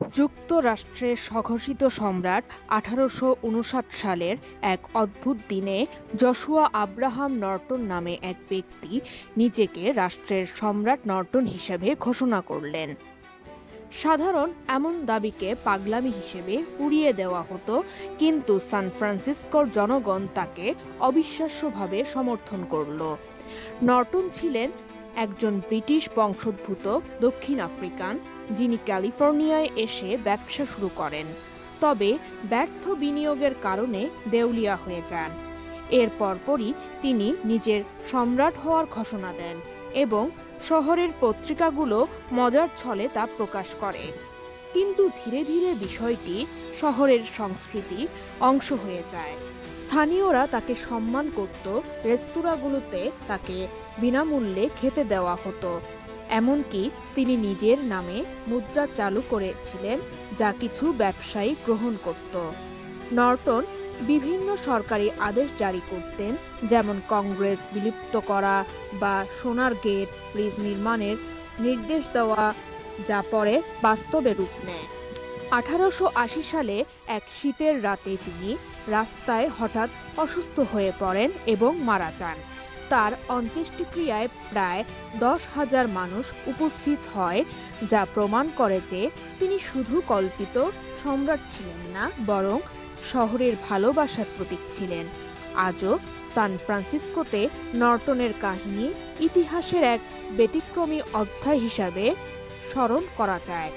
যুক্তরাষ্ট্রের স্বঘোষিত সম্রাট আঠারোশো উনষাট সালের এক অদ্ভুত দিনে জশুয়া আব্রাহাম নর্টন নামে এক ব্যক্তি নিজেকে রাষ্ট্রের সম্রাট নর্টন হিসেবে ঘোষণা করলেন। সাধারণ এমন দাবিকে পাগলামি হিসেবে উড়িয়ে দেওয়া হতো, কিন্তু সান ফ্রান্সিসকোর জনগণ তাকে অবিশ্বাস্যভাবে সমর্থন করল। নর্টন ছিলেন একজন ব্রিটিশ বংশোদ্ভূত দক্ষিণ আফ্রিকান, যিনি ক্যালিফোর্নিয়ায় এসে ব্যবসা শুরু করেন। তবে ব্যর্থ বিনিয়োগের কারণে দেউলিয়া হয়ে যান। এর পরপরই তিনি নিজের সম্রাট হওয়ার ঘোষণা দেন এবং শহরের পত্রিকাগুলো মজার ছলে তা প্রকাশ করে। কিন্তু ধীরে ধীরে বিষয়টি শহরের সংস্কৃতি অংশ হয়ে যায়। স্থানীয়রা তাকে সম্মান করত, রেস্তোরাঁগুলোতে তাকে বিনামূল্যে খেতে দেওয়া হতো। এমনকি তিনি নিজের নামে মুদ্রা চালু করেছিলেন যা কিছু ব্যবসায়ী গ্রহণ করত। নর্টন বিভিন্ন সরকারি আদেশ জারি করতেন, যেমন কংগ্রেস বিলুপ্ত করা বা সোনার গেট, ব্রিজ নির্মাণের নির্দেশ দেওয়া, যা পরে বাস্তবে রূপ নেয়। আঠারোশো আশি সালে এক শীতের রাতে তিনি রাস্তায় হঠাৎ অসুস্থ হয়ে পড়েন এবং মারা যান। তার অন্ত্যেষ্টিক্রিয়ায় প্রায় দশ হাজার মানুষ উপস্থিত হয়, যা প্রমাণ করে যে তিনি শুধু কল্পিত সম্রাট ছিলেন না, বরং শহরের ভালোবাসার প্রতীক ছিলেন। আজও সান ফ্রান্সিসকোতে নর্টনের কাহিনী ইতিহাসের এক ব্যতিক্রমী অধ্যায় হিসাবে স্মরণ করা যায়।